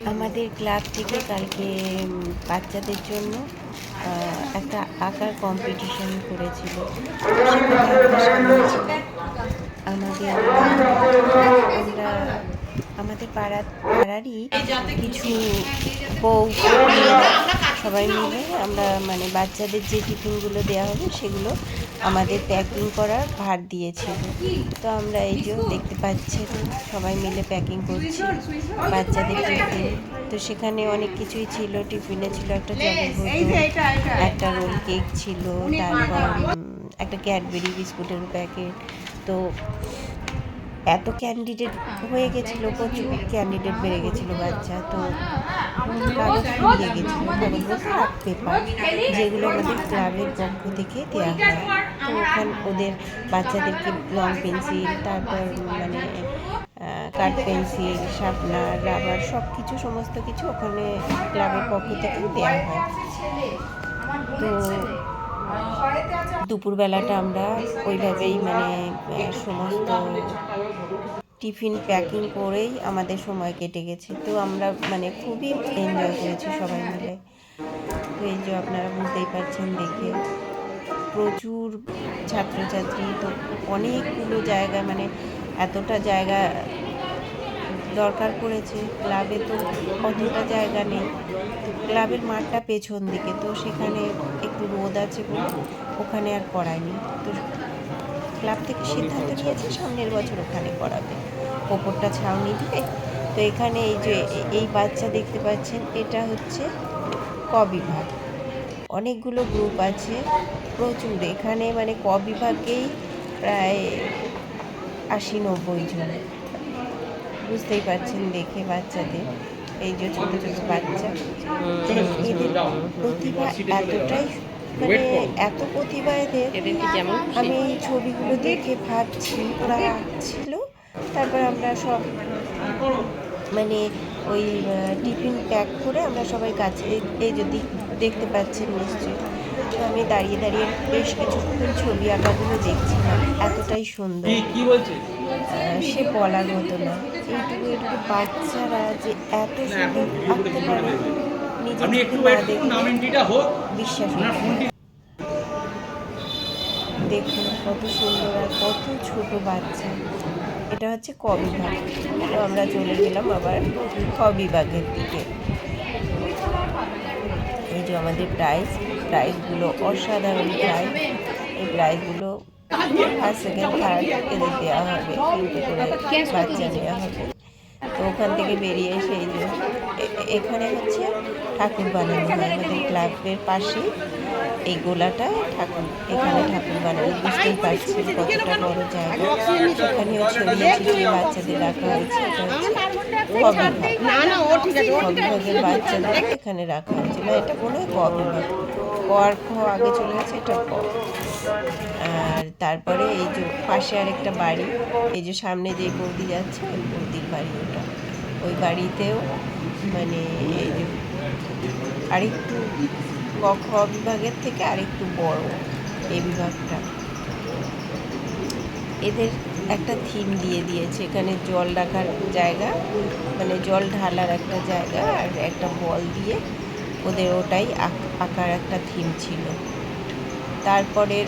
আমাদের ক্লাব থেকে কালকে বাচ্চাদের জন্য একটা আঁকার কম্পিটিশন করেছিল। আমাদের আমরা আমাদের পাড়া পাড়ারই কিছু বউ সবাই মিলে আমরা মানে বাচ্চাদের যে টিফিনগুলো দেওয়া হবে সেগুলো আমাদের প্যাকিং করার ভার দিয়েছিল। তো আমরা এই যে দেখতে পাচ্ছেন সবাই মিলে প্যাকিং করছি বাচ্চাদের টিফিন তো সেখানে অনেক কিছুই ছিল টিফিনে ছিল একটা জলের একটা রোল কেক ছিল তারপর একটা ক্যাডবেরি বিস্কুটের প্যাকেট তো এত ক্যান্ডিডেট হয়ে গেছিল, প্রচুর ক্যান্ডিডেট বেড়ে গেছিল বাচ্চা, তো গেছিল পেপার যেগুলো আমাদের ক্লাবের পক্ষ থেকে দেওয়া হয়। তো ওখানে ওদের বাচ্চাদেরকে রং পেন্সিল তারপর মানে কাঠ পেন্সিল শার্পনার রাবার সব কিছু সমস্ত কিছু ওখানে ক্লাবের পক্ষ থেকে দেওয়া হয়। তো দুপুরবেলাটা আমরা ওইভাবেই মানে সমস্ত টিফিন প্যাকিং করেই আমাদের সময় কেটে গেছে। তো আমরা মানে খুবই এনজয় করেছি সবাই মিলে। তো এই যে আপনারা বুঝতেই পারছেন দেখে, প্রচুর ছাত্রছাত্রী, তো অনেকগুলো জায়গা মানে এতটা জায়গা দরকার পড়েছে। ক্লাবে তো অতটা জায়গা নেই। ক্লাবের মাঠটা পেছন দিকে তো সেখানে একটু রোদ আছে বলে ওখানে আর করায়নি তো ক্লাব থেকে সিদ্ধান্ত নিয়েছে সামনের বছর ওখানে করাবে ওপরটা ছাউনি দিয়ে। তো এখানে এই যে এই বাচ্চা দেখতে পাচ্ছেন এটা হচ্ছে ক বিভাগ। অনেকগুলো গ্রুপ আছে প্রচুর। এখানে মানে ক বিভাগেই প্রায় আশি নব্বই জন। বুঝতেই পারছেন, দেখে বাচ্চাদের, এই যে ছোট ছোট বাচ্চা। এদের প্রতিভা এতটাই মানে এত প্রতিভা এদের আমি এই ছবিগুলো দেখে ভাবছি, ওরা আঁকছিল। তারপর আমরা সব মানে ওই টিফিন প্যাক করে আমরা সবাই কাছে এই- যদি দেখতে পাচ্ছেন নিশ্চয়ই। আমি দাঁড়িয়ে দাঁড়িয়ে বেশ কিছুক্ষণ ছবি আঁকাগুলো দেখছিলাম, এতটাই সুন্দর। কি সে বলার মতো না। এইটুকু এইটুকু বাচ্চারা যে এত আঁকতে পারে নিজে আপনি থেকে একটু না ওয়েট করুন দেখলে নাম এন্ট্রিটা হোক বিশ্বাস দেখুন কত সুন্দর আর কত ছোট বাচ্চা। এটা হচ্ছে ক বিভাগ তো আমরা চলে গেলাম আবার খ বিভাগের দিকে। এই যে আমাদের প্রাইজ প্রাইজগুলো অসাধারণ প্রাইজ এই প্রাইজগুলো ফার্স্ট সেকেন্ড থার্ড এদের দেওয়া হবে তিনটে করে বাচ্চা দেওয়া হবে। তো ওখান থেকে বেরিয়ে এসে এই যে এখানে হচ্ছে ঠাকুর বানানো হয় আমাদের ক্লাবের পাশে এই গোলাটা ঠাকুর, এখানে ঠাকুর বানানো বুঝতেই পারছেন কতটা বড় জায়গা। এখানেও ছড়িয়ে ছিটিয়ে বাচ্চাদের রাখা হয়েছে কবিভাগ কবিভাগের বাচ্চাদের এখানে রাখা হয়েছে। না, এটা কোনো কবিভাগ ক আর খ আগে চলে গেছে, এটা ক আর তারপরে এই যে পাশে আরেকটা বাড়ি, এই যে সামনে যে বৌদি যাচ্ছে ওই বৌদির বাড়ি ওটা। ওই বাড়িতেও মানে এই যে আরেকটু ক খ বিভাগের থেকে আরেকটু বড় এই বিভাগটা। এদের একটা থিম দিয়ে দিয়েছে, এখানে জল রাখার জায়গা মানে জল ঢালার একটা জায়গা আর একটা বল দিয়ে ওদের ওটাই আঁক- আঁকার একটা থিম ছিল। তারপরের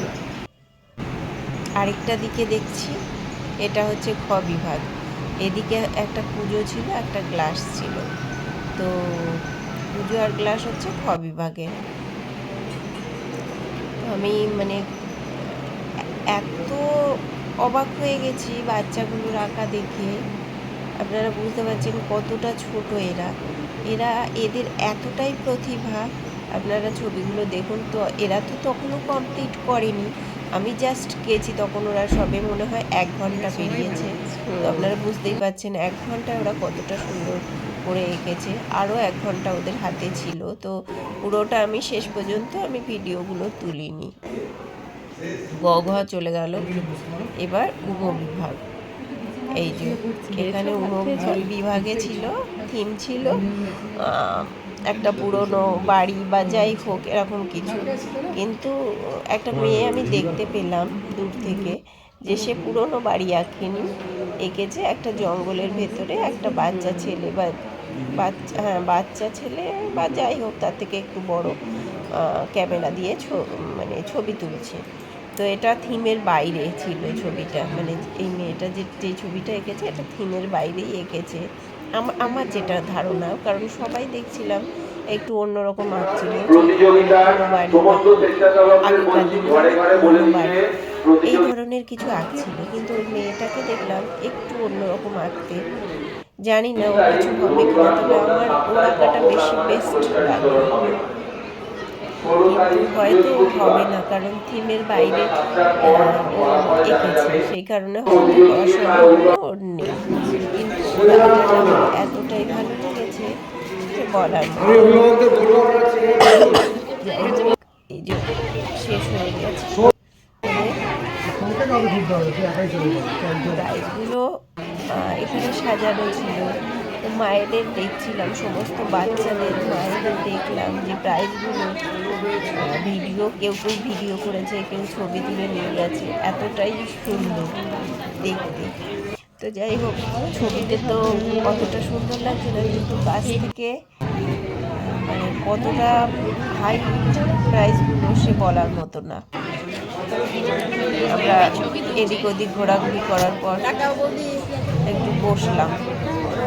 আরেকটা দিকে দেখছি, এটা হচ্ছে খ বিভাগ। এদিকে একটা পুজো ছিল, একটা গ্লাস ছিল। তো পুজো আর গ্লাস হচ্ছে খ বিভাগের তো আমি মানে এত অবাক হয়ে গেছি বাচ্চাগুলোর আঁকা দেখে। আপনারা বুঝতে পারছেন কতটা ছোট এরা। এরা এদের এতটাই প্রতিভা। আপনারা ছবিগুলো দেখুন তো, এরা তো তখনও কমপ্লিট করেনি। আমি জাস্ট গেছি তখন ওরা সবে মনে হয় এক ঘণ্টা পেরিয়েছে। তো আপনারা বুঝতেই পারছেন, এক ঘণ্টা ওরা কতটা সুন্দর করে এঁকেছে। আরও এক ঘণ্টা ওদের হাতে ছিল। তো পুরোটা আমি শেষ পর্যন্ত আমি ভিডিওগুলো তুলিনি। গ ঘ চলে গেল। এবার উপবিভাগ এই যে, এখানে উপবিভাগ বিভাগে ছিল থিম ছিল একটা পুরনো বাড়ি বা যাই হোক, এরকম কিছু। কিন্তু একটা মেয়ে আমি দেখতে পেলাম দূর থেকে যে সে পুরনো বাড়ি আঁকেনি, এঁকেছে একটা জঙ্গলের ভেতরে একটা বাচ্চা ছেলে বা বাচ্চা হ্যাঁ বাচ্চা ছেলে বা যাই হোক, তার থেকে একটু বড় ক্যামেরা দিয়ে ছ- মানে ছবি তুলছে। তো এটা থিমের বাইরে ছিল ছবিটা মানে এই মেয়েটা যে যে ছবিটা এঁকেছে, এটা থিমের বাইরেই এঁকেছে। আমার আমার যেটা ধারণা কারণ সবাই দেখছিলাম একটু অন্যরকম আঁকছিল আগেকার দিনে। এই ধরনের কিছু আঁকছিল কিন্তু ওই মেয়েটাকে দেখলাম একটু অন্যরকম আঁকতে জানি না ও কিছু হবে কিনা তবে আমার ওর আঁকাটা বেশি বেস্ট লাগল কিন্তু হয়তো হবে না কারণ থিমের বাইরে এঁকেছে সেই কারণে হয়তো সম্ভাবনা ওর নেই এতটাই ভালো লেগেছে যে বলার এই যে শেষ হয়ে গেছে। প্রাইজগুলো এখানে সাজানো ছিল। তো মায়েদের দেখছিলাম সমস্ত বাচ্চাদের মায়েদের দেখলাম যে প্রাইজগুলো ভিডিও কেউ কেউ ভিডিও করেছে কেউ ছবি তুলে নিয়ে গেছে। এতটাই সুন্দর দেখতে। তো যাই হোক ছবিতে তো কতটা সুন্দর লাগছে না কিন্তু কাছ থেকে মানে কতটা হাই প্রাইসগুলো সে বলার মতো না। আমরা এদিক ওদিক ঘোরাঘুরি করার পর একটু বসলাম।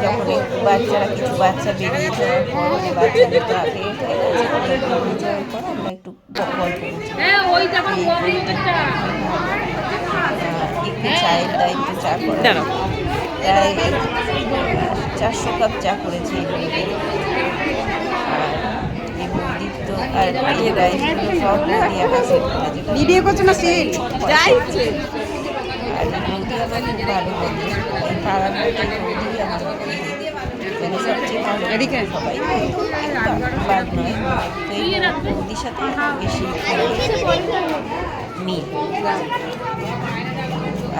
যখন একটু বাচ্চারা কিছু বাচ্চা বেরিয়ে যাওয়ার পর যে আগে গেছে, ওরা বেরিয়ে যাওয়ার পর আমরা একটু গল্প একটু চায়ের দায়িত্ব চা করা। চারশো কাপ চা করেছে এই বৌদি আর এই বৌদির তো আর এই রাইসগুলো সব বৌদি একা সেট করে যেটা ভিডিও করছে না সে? আর বৌদি আমার খুব ভালো বন্ধু এই পাড়ার মধ্যে বৌদি আমার মানে সবচেয়ে ভালো সবাই। বাদ নয়। তো এই বৌদির সাথে বেশি মিল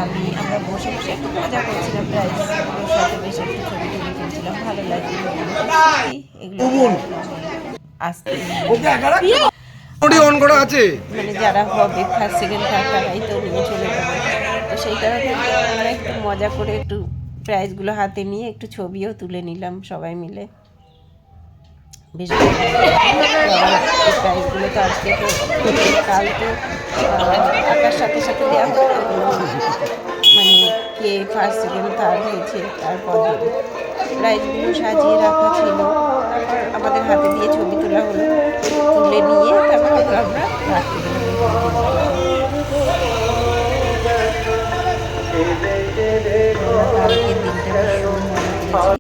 আমি আমরা বসে বসে একটু মজা করছিলাম প্রাইজগুলোর সাথে বেশ একটু ছবি টবি তুলছিলাম ভালো লাগছিল এগুলো আসতে অন করা আছে। মানে যারা হবে ফার্স্ট সেকেন্ড থার্ড তারাই তো নিয়ে চলে যাবে। তো সেই কারণে আমরা একটু মজা করে একটু প্রাইজগুলো হাতে নিয়ে একটু ছবিও তুলে নিলাম সবাই মিলে। বেশ। প্রাইজগুলো তো সাথে সাথে মানে কে ফার্স্ট সেকেন্ড থার্ড হয়েছে, তারপর প্রাইজগুলো সাজিয়ে রাখা ছিল, আমাদের হাতে দিয়ে ছবি তোলা হলো, তুলে নিয়ে তারপর হয়তো আমরা রাখতে কালকের